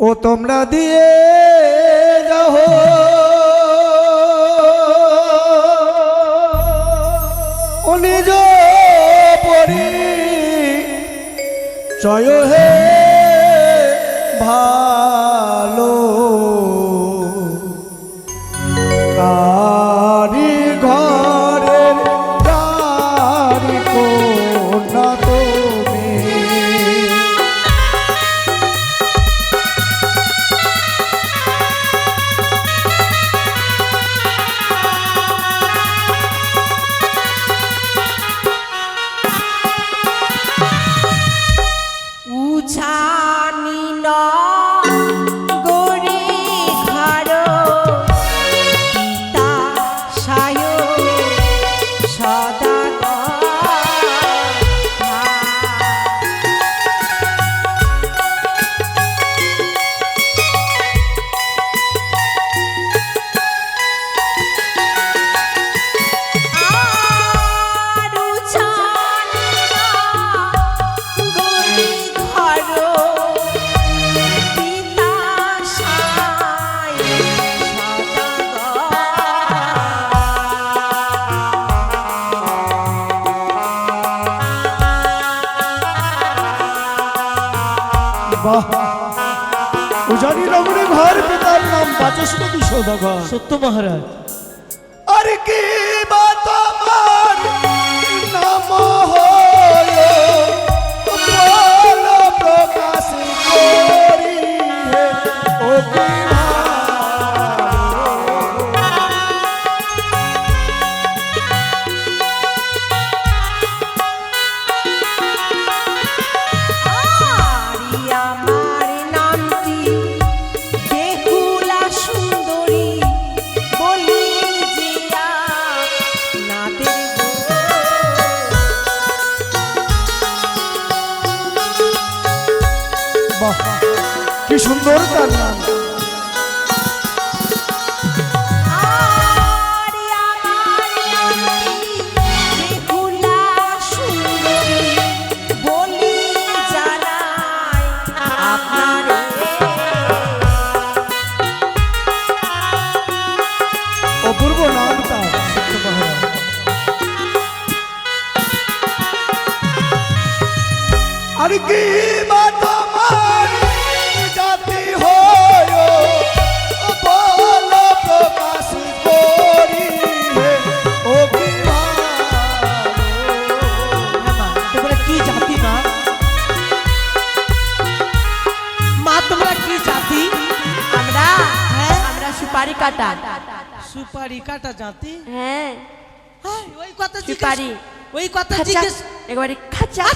ও তোমরা দিয়ে যাও। ও নিজ পরি। চয় হে ভালো। বাহ উজানি নগরে ঘর পিতার নাম বাচস্পতি সৌদাগর। সত্য মহারাজ। আর কি আমার নাম হলো কি সুন্দর তার নাম। আরি সুপারি কাটা সুপারি কাটা জাতি? হ্যাঁ। ওই কথা সুপারি। ওই কথা জিজ্ঞেস একেবারে খাঁচা।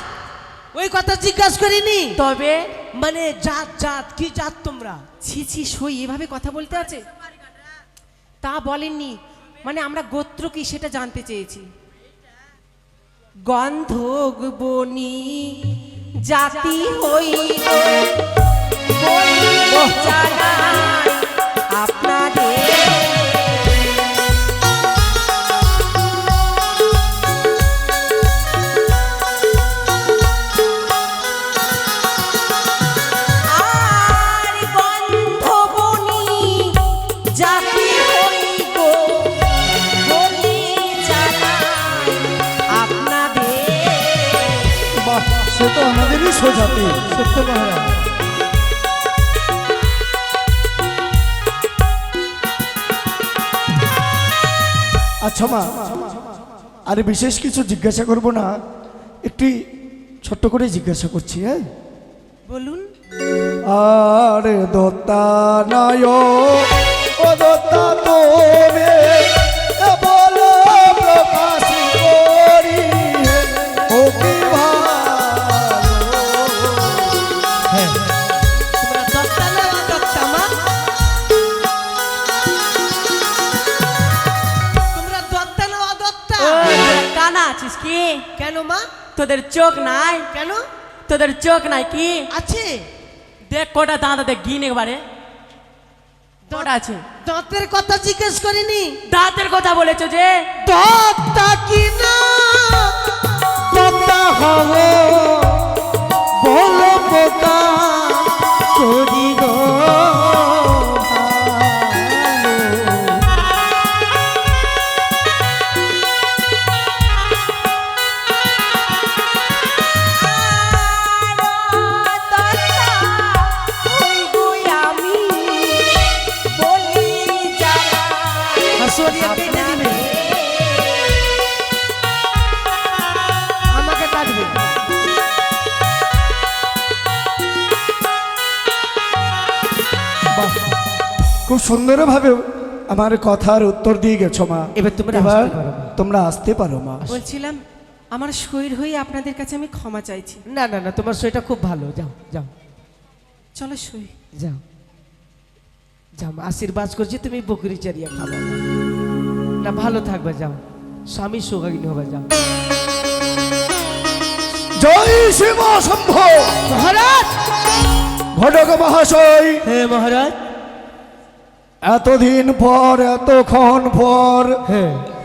ওই কথা জিজ্ঞাসা করিনি। তবে মানে জাত জাত কি জাত তোমরা? ছি ছি সই এভাবে কথা বলতে আছে? তা বলেননি। মানে আমরা গোত্র কি সেটা জানতে চেয়েছি। গন্ধক বনি জাতি হইল বলি সে তো আমাদেরই সোজাতি সত্য মহারাজ আচ্ছা মা আরে বিশেষ কিছু জিজ্ঞাসা করব না একটি ছোট্ট করে জিজ্ঞাসা করছি হ্যাঁ? বলুন। আরে দত্তা নয় ও দত্তা তুমি কি? কেন মা? তোদের চোখ নাই? কেন? তোদের চোখ নাই কি? আছে। দেখ কটা দাঁত দেখ গিন একবারে। কটা আছে? দাঁতের কথা জিজ্ঞেস করিনি। দাঁতের কথা বলেছ যে? দত্তা কি না হব খুব সুন্দরভাবে আমার কথার উত্তর দিয়ে গেছো মা। এবার তোমরা এবার আসতে পারো, মা। তোমরা আসতে পারো মা। বলছিলাম আমার শরীর হয়ে আপনাদের কাছে আমি ক্ষমা চাইছি। না না না তোমার শরীরটা খুব ভালো। যাও যাও। চলো শুই। যাও। যাও আশীর্বাদ করছি তুমি বকরি চারিয়া খাব না ভালো থাকবে যাও। স্বামী সোহাগিনী হবে যাও। জয় শিব শম্ভ মহারাজ! ঘটক মহাশয়। হ্যাঁ মহারাজ! এতদিন পর এতক্ষণ পর। হ্যাঁ।